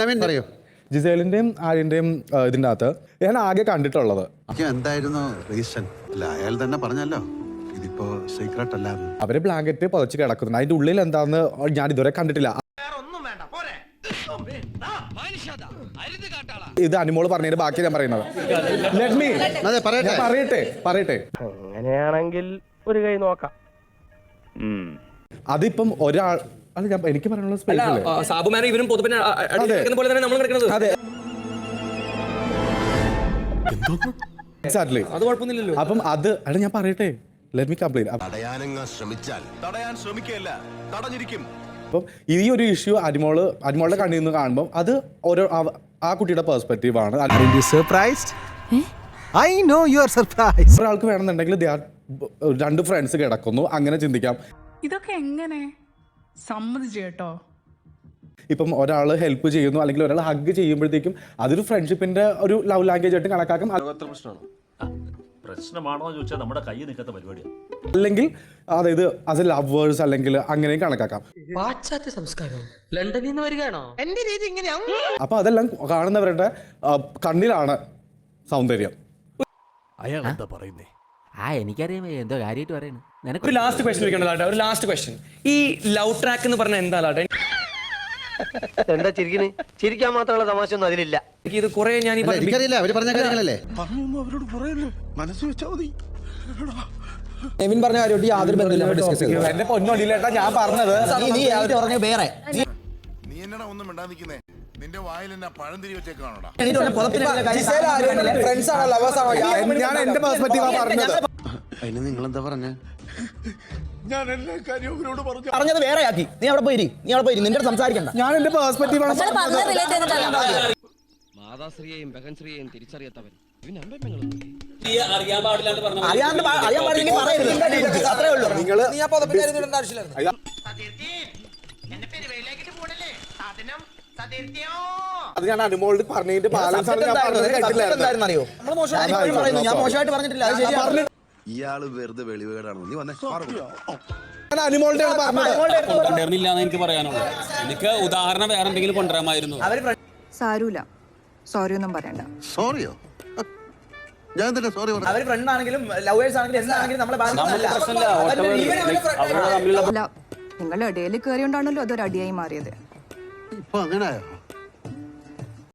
നവീൻ പറയൂ. ജിസേലിന്റെയും ആര്യന്റെയും ഇതിന്റെ അകത്ത് ഞാൻ ആകെ കണ്ടിട്ടുള്ളത്. എന്തായിരുന്നു റീസൺ? അല്ല അയാൾ തന്നെ പറഞ്ഞല്ലോ. ഇതിപ്പോ സീക്രട്ട് അല്ല. അവർ ബ്ലാങ്കറ്റ് പതച്ച് കിടക്കുന്നു അതിന്റെ ഉള്ളിൽ എന്താന്ന് ഞാൻ ഇതുവരെ കണ്ടിട്ടില്ല. ഇത് അനുമോൾ പറഞ്ഞതിന് ബാക്കി ഞാൻ പറയുന്നത്. അതെ പറയട്ടെ. പറയട്ടെ പറയട്ടെ. അങ്ങനെയാണെങ്കിൽ ഒരു കൈ നോക്കാം. അതിപ്പം ഒരാൾ അല്ല ഞാൻ എനിക്ക് പറയാനുള്ള സ്പേസ് അല്ലേ? ഇവരും പൊതുപ്പിനെ അതെ. പോലെ തന്നെ നമ്മൾ കിടക്കുന്നത്. അതെ. എക്സാക്ട്ലി അത് കുഴപ്പമൊന്നുമില്ലല്ലോ. അപ്പം അത് അല്ല ഞാൻ പറയട്ടെ. ലെറ്റ് മീ കംപ്ലീറ്റ് തടയാനങ്ങ് ശ്രമിച്ചാൽ തടയാൻ ശ്രമിക്കുകയല്ല തടഞ്ഞിരിക്കും. അപ്പം ഈ ഒരു ഇഷ്യൂ അരിമോൾ അരിമോളുടെ കണ്ണിൽ നിന്ന് കാണുമ്പോൾ അത് ഓരോ ആ- കുട്ടിയുടെ പെർസ്പെക്റ്റീവ് ആണ്. Surprised I know you are surprise. ഒരാൾക്ക് വേണമെന്നുണ്ടെങ്കിൽ രണ്ട് ഫ്രണ്ട്സ് കിടക്കുന്നു. അങ്ങനെ ചിന്തിക്കാം. ഇതൊക്കെ എങ്ങനെ? സമ്മതിച്ചു കേട്ടോ ഇപ്പം ഒരാൾ ഹെൽപ്പ് ചെയ്യുന്നു അല്ലെങ്കിൽ ഒരാൾ ഹഗ് ചെയ്യുമ്പോഴത്തേക്കും അതൊരു ഫ്രണ്ട്ഷിപ്പിന്റെ ഒരു ലവ് ലാംഗ്വേജ് ആയിട്ട് കണക്കാക്കും പ്രശ്നമാണോ ചോദിച്ചാൽ നമ്മുടെ കൈ നിൽക്കാത്ത പരിപാടിയാണ് അല്ലെങ്കിൽ അതായത് ആസ് എ ലവേഴ്സ് അല്ലെങ്കിൽ അങ്ങനെയും കണക്കാക്കാം പാശ്ചാത്യ സംസ്കാരം ലണ്ടനിൽ നിന്ന് വരികയാണോ എന്റെ രീതി ഇങ്ങനെയാ അപ്പൊ അതെല്ലാം കാണുന്നവരുടെ ആ, കണ്ണിലാണ് സൗന്ദര്യം അയാൾ എന്താ പറയുന്നേ ആ എനിക്കറിയാം എന്തോ കാര്യമായിട്ട് പറയണ ഒരു ലാസ്റ്റ് ക്വസ്റ്റ്യൻ ചോദിക്കണം ഒരു ലാസ്റ്റ് ക്വസ്റ്റ്യൻ ഈ ലവ് ട്രാക്ക് എന്ന് പറഞ്ഞാൽ എന്താ ലാട്ടെ എന്താ ചിരിക്കണ്? ചിരിക്കാൻ മാത്രമുള്ള തമാശ ഒന്നും അതിലില്ല. എനിക്ക് ഇത് കുറെ ഞാൻ ഈ പറഞ്ഞ എനിക്കറിയില്ല അവർ പറഞ്ഞ കാര്യങ്ങളല്ലേ? നെവിൻ പറഞ്ഞ കാര്യമായിട്ട് യാതൊരു ബന്ധമില്ല ഡിസ്കസ് ചെയ്തത് എന്റെ പൊന്നൊടിയിലേട്ടാ ഞാൻ പറഞ്ഞത്. പറഞ്ഞ വേറെ. നീ എന്നടാ ഒന്നും മിണ്ടാ നിൽക്കുന്നേ നിന്റെ വായിൽ എന്നാ പഴം തിരി വെച്ചേക്കാണോടാ ഫ്രണ്ട്സ് ആണോ ലവേഴ്സ് ആണോ? ഞാൻ എന്റെ പെർസ്പെക്റ്റീവാ പറഞ്ഞത്. അതിന് നിങ്ങൾ എന്താ പറഞ്ഞേ? ഞാൻ എല്ലാ കാര്യവും അവരോട് പറഞ്ഞു. പറഞ്ഞത് വേറെ ആക്കി നീ അവിടെ പോയിരി നീ അവിടെ പോയിരി നിന്റെ സംസാരിക്കണ്ട. ഞാൻ എന്റെ മാതാശ്രീയെയും ബഹൻശ്രീയെയും തിരിച്ചറിയാത്തവൻ ഇവൻ അറിയാണ്ട് പാ- അറിയാൻ പാടില്ലെങ്കിൽ പറയരുത്. അത്രേ ഉള്ളൂ. നിങ്ങൾ നീ ആ പുതപ്പിന്റെ കാര്യം ഇടേണ്ട ആവശ്യമില്ലായിരുന്നു. അത് ഞാൻ അനുമോളോട് പറഞ്ഞതിന്റെ ബാലൻസ് ആണ് ഞാൻ പറഞ്ഞത് കേട്ടില്ലായിരുന്നു അറിയോ നമ്മൾ മോശമായിട്ട് പറയുന്നു. ഞാൻ മോശമായിട്ട് പറഞ്ഞിട്ടില്ല. ഇയാൾ വെറുതെ വെളിവേടാണ്? നീ വന്നേ കൊണ്ടുവരുന്നില്ല എന്ന് എനിക്ക് പറയാനുള്ളത് എനിക്ക് ഉദാഹരണം വേറെ എന്തെങ്കിലും കൊണ്ടുവരാമായിരുന്നു. സാരൂല. സോറി ഒന്നും പറയണ്ട. സോറിയോ ഞാൻ തന്നെ സോറി അവർ ഫ്രണ്ട് ആണെങ്കിലും ലവേഴ്സ് ആണെങ്കിലും എന്താണെങ്കിലും നമ്മളെ നിങ്ങൾ ഇടയിൽ കയറിയോണ്ടാണല്ലോ അതൊരു അടിയായി മാറിയത്. ഇപ്പൊ അങ്ങനെയായോ?